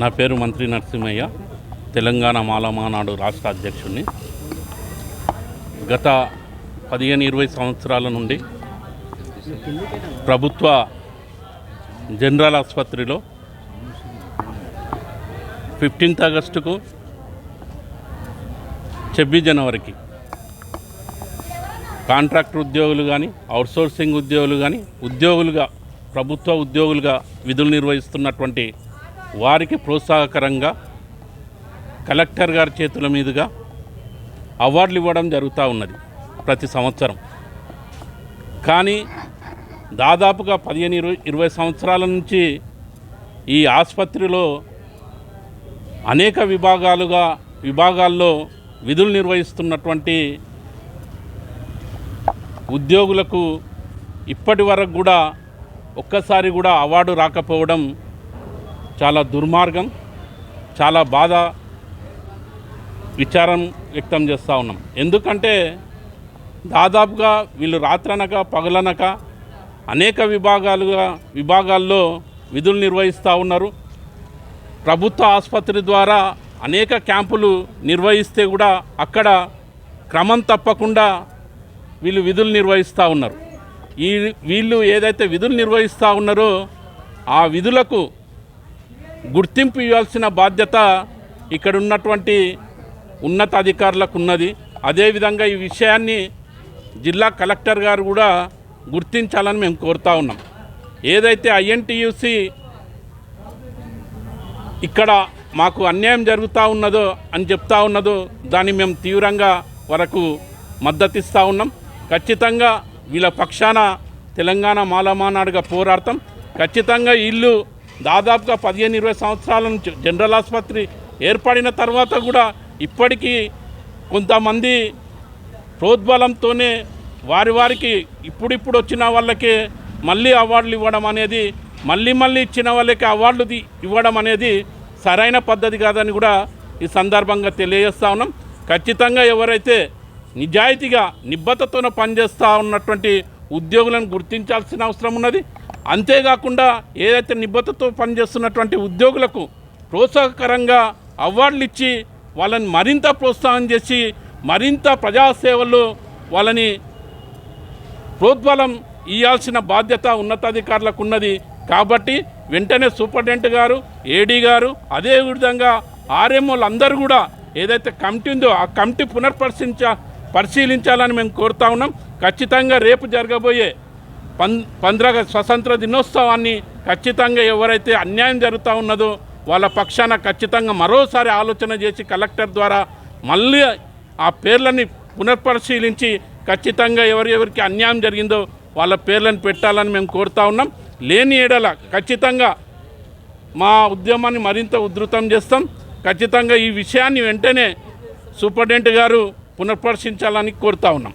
నా పేరు మంత్రి నరసింహయ్య తెలంగాణ మాలమానాడు రాష్ట్ర అధ్యక్షుడిని గత పదిహేను ఇరవై సంవత్సరాల నుండి ప్రభుత్వ జనరల్ ఆసుపత్రిలో ఫిఫ్టీన్త్ ఆగస్టుకు ఛబ్బీస్ జనవరికి కాంట్రాక్టర్ ఉద్యోగులు కానీ అవుట్సోర్సింగ్ ఉద్యోగులు కానీ ఉద్యోగులుగా ప్రభుత్వ ఉద్యోగులుగా విధులు నిర్వహిస్తున్నటువంటి వారికి ప్రోత్సాహకరంగా కలెక్టర్ గారి చేతుల మీదుగా అవార్డులు ఇవ్వడం జరుగుతూ ఉన్నది ప్రతి సంవత్సరం. కానీ దాదాపుగా పదిహేను ఇరవై ఇరవై సంవత్సరాల నుంచి ఈ ఆసుపత్రిలో అనేక విభాగాలుగా విభాగాల్లో విధులు నిర్వహిస్తున్నటువంటి ఉద్యోగులకు ఇప్పటి వరకు కూడా ఒక్కసారి కూడా అవార్డు రాకపోవడం చాలా దుర్మార్గం చాలా బాధ విచారం వ్యక్తం చేస్తూ ఉన్నాం. ఎందుకంటే దాదాపుగా వీళ్ళు రాత్రనక పగలనక అనేక విభాగాలుగా విభాగాల్లో విధులు నిర్వహిస్తూ ఉన్నారు. ప్రభుత్వ ఆసుపత్రి ద్వారా అనేక క్యాంపులు నిర్వహిస్తే కూడా అక్కడ క్రమం తప్పకుండా వీళ్ళు విధులు నిర్వహిస్తూ ఉన్నారు. ఈ వీళ్ళు ఏదైతే విధులు నిర్వహిస్తూ ఉన్నారో ఆ విధులకు గుర్తింపు ఇవ్వాల్సిన బాధ్యత ఇక్కడ ఉన్నటువంటి ఉన్నతాధికారులకు ఉన్నది అదేవిధంగా ఈ విషయాన్ని జిల్లా కలెక్టర్ గారు కూడా గుర్తించాలని మేము కోరుతా ఉన్నాం. ఏదైతే ఐఎన్టీయూసి ఇక్కడ మాకు అన్యాయం జరుగుతూ ఉన్నదో అని చెప్తా ఉన్నదో దాన్ని మేము తీవ్రంగా వరకు మద్దతిస్తూ ఉన్నాం. ఖచ్చితంగా వీళ్ళ పక్షాన తెలంగాణ మాలమానాడుగా పోరాడతాం. ఖచ్చితంగా ఇల్లు దాదాపుగా పదిహేను ఇరవై సంవత్సరాల నుంచి జనరల్ ఆసుపత్రి ఏర్పడిన తర్వాత కూడా ఇప్పటికీ కొంతమంది ప్రోద్బలంతోనే వారి వారికి ఇప్పుడిప్పుడు వచ్చిన వాళ్ళకే మళ్ళీ అవార్డులు ఇవ్వడం అనేది మళ్ళీ మళ్ళీ ఇచ్చిన వాళ్ళకి అవార్డులు ఇవ్వడం అనేది సరైన పద్ధతి కాదని కూడా ఈ సందర్భంగా తెలియజేస్తా ఉన్నాం. ఖచ్చితంగా ఎవరైతే నిజాయితీగా నిబద్ధతతో పనిచేస్తూ ఉన్నటువంటి ఉద్యోగులను గుర్తించాల్సిన అవసరం ఉన్నది. అంతేకాకుండా ఏదైతే నిబద్ధతతో పనిచేస్తున్నటువంటి ఉద్యోగులకు ప్రోత్సాహకరంగా అవార్డులు ఇచ్చి వాళ్ళని మరింత ప్రోత్సాహం చేసి మరింత ప్రజాసేవల్లో వాళ్ళని ప్రోద్బలం ఇవ్వాల్సిన బాధ్యత ఉన్నతాధికారులకు ఉన్నది. కాబట్టి వెంటనే సూపరింటెండెంట్ గారు ఏడీ గారు అదే విధంగా ఆర్ఎంఓలు అందరూ కూడా ఏదైతే కమిటీ ఉందో ఆ కమిటీ పునర్పరిశీలించ పరిశీలించాలని మేము కోరుతా ఉన్నాం. ఖచ్చితంగా రేపు జరగబోయే పంద్రగ స్వతంత్ర దినోత్సవాన్ని ఖచ్చితంగా ఎవరైతే అన్యాయం జరుగుతూ ఉన్నదో వాళ్ళ పక్షాన ఖచ్చితంగా మరోసారి ఆలోచన చేసి కలెక్టర్ ద్వారా మళ్ళీ ఆ పేర్లని పునఃపరిశీలించి ఖచ్చితంగా ఎవరెవరికి అన్యాయం జరిగిందో వాళ్ళ పేర్లను పెట్టాలని మేము కోరుతా ఉన్నాం. లేని ఏడల ఖచ్చితంగా మా ఉద్యమాన్ని మరింత ఉధృతం చేస్తాం. ఖచ్చితంగా ఈ విషయాన్ని వెంటనే సూపరింటెండెంట్ గారు పునఃపరిశీలించాలని కోరుతా ఉన్నాం.